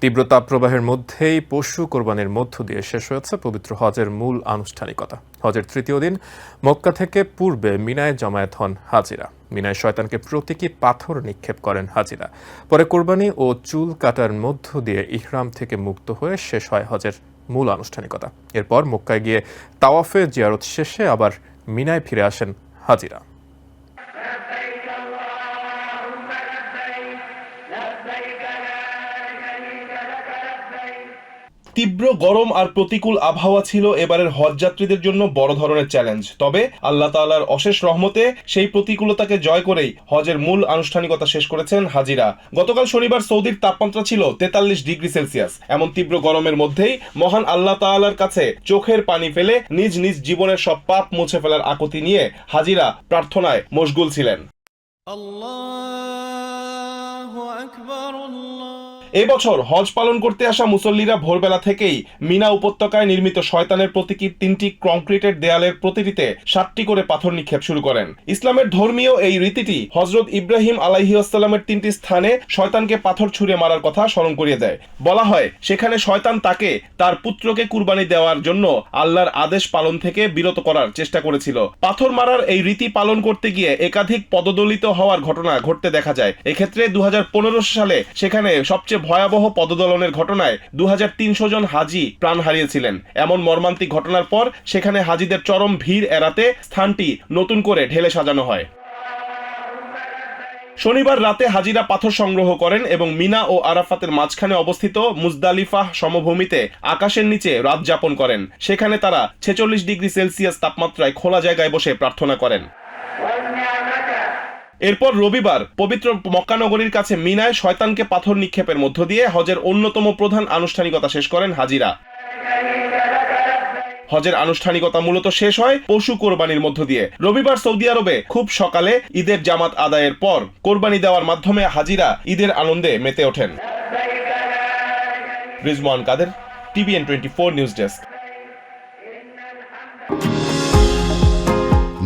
তীব্র তাপপ্রবাহের মধ্যেই পশু কোরবানির মধ্য দিয়ে শেষ হয়েছে পবিত্র হজের মূল আনুষ্ঠানিকতা। হজের তৃতীয় দিন মক্কা থেকে পূর্বে মিনায় জমায়েত হন হাজিরা। মিনায় শয়তানকে প্রতীকী পাথর নিক্ষেপ করেন হাজিরা। পরে কোরবানি ও চুল কাটার মধ্য দিয়ে ইহরাম থেকে মুক্ত হয়ে শেষ হয় হজের মূল আনুষ্ঠানিকতা। এরপর মক্কায় গিয়ে তাওয়াফে জিয়ারত শেষে আবার মিনায় ফিরে আসেন হাজিরা। তীব্র গরম আর প্রতিকূল আবহাওয়া ছিল এবারের হজ যাত্রীদের জন্য বড় ধরনের চ্যালেঞ্জ। তবে আল্লাহ তালার অশেষ রহমতে সেই প্রতিকূলতাকে জয় করেই হজের মূল আনুষ্ঠানিকতা শেষ করেছেন হাজিরা। গতকাল শনিবার সৌদির তাপমাত্রা ছিল তেতাল্লিশ ডিগ্রি সেলসিয়াস। এমন তীব্র গরমের মধ্যেই মহান আল্লাহ তালার কাছে চোখের পানি ফেলে নিজ নিজ জীবনের সব পাপ মুছে ফেলার আকুতি নিয়ে হাজিরা প্রার্থনায় মশগুল ছিলেন। আল্লাহ আকবর, আল্লাহ এবছর হজ পালন করতে আসা মুসল্লিরা ভোরবেলা থেকেই মিনা উপত্যকায় নির্মিত শয়তানের প্রতীকী তিনটি কংক্রিটের দেয়ালের প্রতিটিতে সাতটি করে পাথর নিক্ষেপ শুরু করেন। ইসলামের ধর্মীয় এই রীতিটি হজরত ইব্রাহিম আলাইহিউসালামের তিনটি স্থানে শয়তানকে পাথর ছুঁড়ে মারার কথা স্মরণ করিয়ে দেয়। বলা হয়, সেখানে শয়তান তাকে তার পুত্রকে কুরবানি দেওয়ার জন্য আল্লাহর আদেশ পালন থেকে বিরত করার চেষ্টা করেছিল। পাথর মারার এই রীতি পালন করতে গিয়ে একাধিক পদদলিত হওয়ার ঘটনা ঘটতে দেখা যায়। এক্ষেত্রে দু হাজার পনেরো সালে সেখানে সবচেয়ে ভয়াবহ পদদলনের ঘটনায় দু হাজার তিনশো জন হাজি প্রাণ হারিয়েছিলেন। এমন মর্মান্তিক ঘটনার পর সেখানে হাজিদের চরম ভিড় এড়াতে স্থানটি নতুন করে ঢেলে সাজানো হয়। শনিবার রাতে হাজিরা পাথর সংগ্রহ করেন এবং মিনা ও আরাফাতের মাঝখানে অবস্থিত মুজদালিফাহ সমভূমিতে আকাশের নিচে রাত যাপন করেন। সেখানে তারা ছেচল্লিশ ডিগ্রি সেলসিয়াস তাপমাত্রায় খোলা জায়গায় বসে প্রার্থনা করেন। এরপর রবিবার পবিত্র মক্কানগরীর কাছে মিনায় শয়তানকে পাথর নিক্ষেপের মধ্য দিয়ে হজের অন্যতম প্রধান আনুষ্ঠানিকতা শেষ করেন হাজিরা। হজের আনুষ্ঠানিকতা মূলত শেষ হয় পশু কোরবানির মধ্য দিয়ে। রবিবার সৌদি আরবে খুব সকালে ঈদের জামাত আদায়ের পর কোরবানি দেওয়ার মাধ্যমে হাজিরা ঈদের আনন্দে মেতে ওঠেন। Rizwan Kader, TVN twenty four news desk.